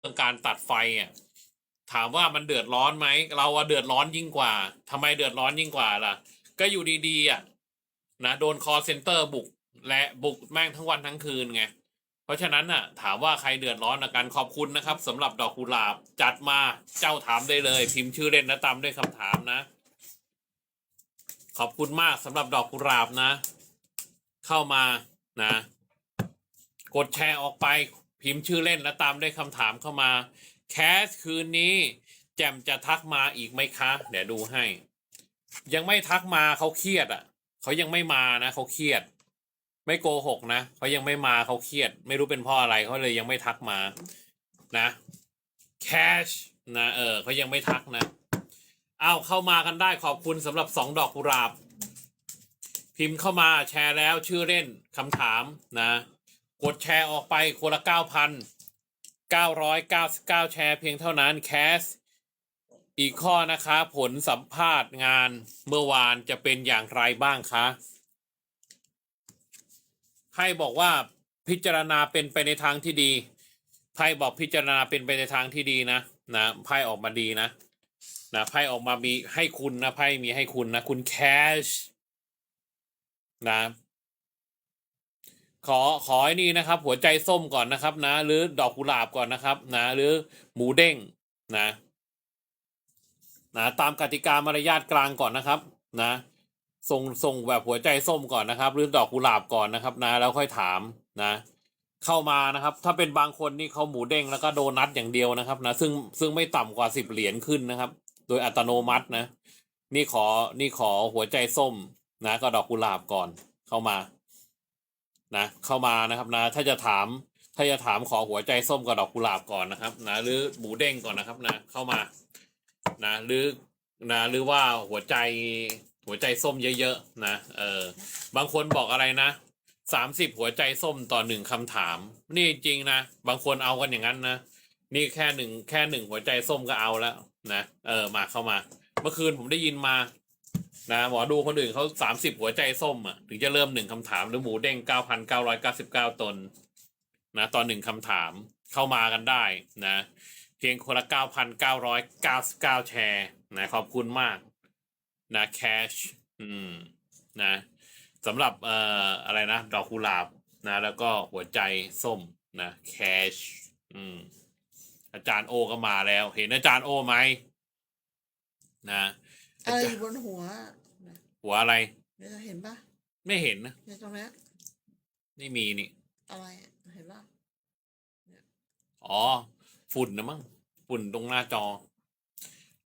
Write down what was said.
เรื่องการตัดไฟอะถามว่ามันเดือดร้อนไหมเราอะเดือดร้อนยิ่งกว่าทำไมเดือดร้อนยิ่งกว่าล่ะ ก็อยู่ดีๆอะนะโดนคอเซ็นเตอร์บุก และบุกแม่งทั้งวันทั้งคืนไงเพราะฉะนั้นน่ะ ถามว่าใครเดือดร้อนอาการขอบคุณนะครับสำหรับดอกกุหลาบจัดมาเจ้าถามได้เลย พิมพ์ชื่อเล่นและตามด้วยคำถามนะ ขอบคุณมากสำหรับดอกกุหลาบนะ เข้ามานะ กดแชร์ออกไป พิมพ์ชื่อเล่นและตามด้วยคำถามเข้ามา แคสคืนนี้ แจมจะทักมาอีกไหมคะ เดี๋ยวดูให้ ยังไม่ทักมาเขาเครียดอะเขายังไม่มานะเขาเครียด ไม่โกหกนะเขายังไม่มาเขาเครียด ไม่รู้เป็นเพราะอะไรเขาเลยยังไม่ทักมา นะแคชนะเออเขายังไม่ทักนะเอาเข้ามากันได้ขอบคุณสำหรับสองดอกกุหลาบ พิมพ์เข้ามาแชร์แล้วชื่อเล่นคำถามนะ กดแชร์ออกไปคนละเก้าพันเก้าร้อยเก้าสิบเก้าแชร์เพียงเท่านั้นแคสอีกข้อนะคะผลสัมภาษณ์งานเมื่อวานจะเป็นอย่างไรบ้างคะไพ่บอกว่าพิจารณาเป็นไปในทางที่ดีไพ่บอกพิจารณาเป็นไปในทางที่ดีนะนะไพ่ออกมาดีนะนะไพ่ออกมามีให้คุณนะไพ่มีให้คุณนะ คุณแคชนะ ขอขอไอ้นี่นะครับ หัวใจส้มก่อนนะครับ นะ หรือดอกกุหลาบก่อนนะครับ นะ หรือหมูเด้งนะนะตามกติกามารยาทกลางก่อนนะครับ นะส่งส่งแบบหัวใจส้มก่อนนะครับ หรือดอกกุหลาบก่อนนะครับ นะ แล้วค่อยถามนะ เข้ามานะครับ ถ้าเป็นบางคนนี่เขาหมูเด้งแล้วก็โดนัทอย่างเดียวนะครับ นะ ซึ่งซึ่งไม่ต่ำกว่าสิบเหรียญขึ้นนะครับ โดยอัตโนมัตินะ นี่ขอนี่ขอหัวใจส้มนะ ก็ดอกกุหลาบก่อนเข้ามา นะเข้ามานะครับนะถ้าจะถามถ้าจะถามขอหัวใจส้มกับดอกกุหลาบก่อนนะครับนะหรือหมูเด้งก่อนนะครับนะเข้ามานะหรือนะหรือว่าหัวใจหัวใจส้มเยอะๆนะเออบางคนบอกอะไรนะสามสิบหัวใจส้มต่อหนึ่งคำถาม นี่จริงนะบางคนเอากันอย่างนั้นนะนี่แค่หนึ่งแค่หนึ่งหัวใจส้มก็เอาแล้วนะเออมาเข้ามา เมื่อคืนผมได้ยินมา นะหมอดูคนอื่นเขาสามสิบหัวใจส้มอะถึงจะเริ่มหนึ่งคำถามหรือหมูเด้งเก้าพันเก้าร้อยเก้าสิบเก้าตน นะตอนหนึ่งคำถามเข้ามากันได้นะ เพียงคนละ9,999แชร์นะขอบคุณมาก นะแคชอืมนะสำหรับเอ่ออะไรนะ ดอกกุหลาบนะ แล้วก็หัวใจส้มนะแคชอืมอาจารย์โอก็มาแล้ว เห็นอาจารย์โอไหมนะ อะไรอยู่บนหัวน่ะหัวอะไรเนี่ยเห็นปะไม่เห็นนะเนี่ยตรงเนี้ยไม่มีนี่ อะไรอะเห็นปะอ๋อ ฝุ่นนะมั้งฝุ่นตรงหน้าจอ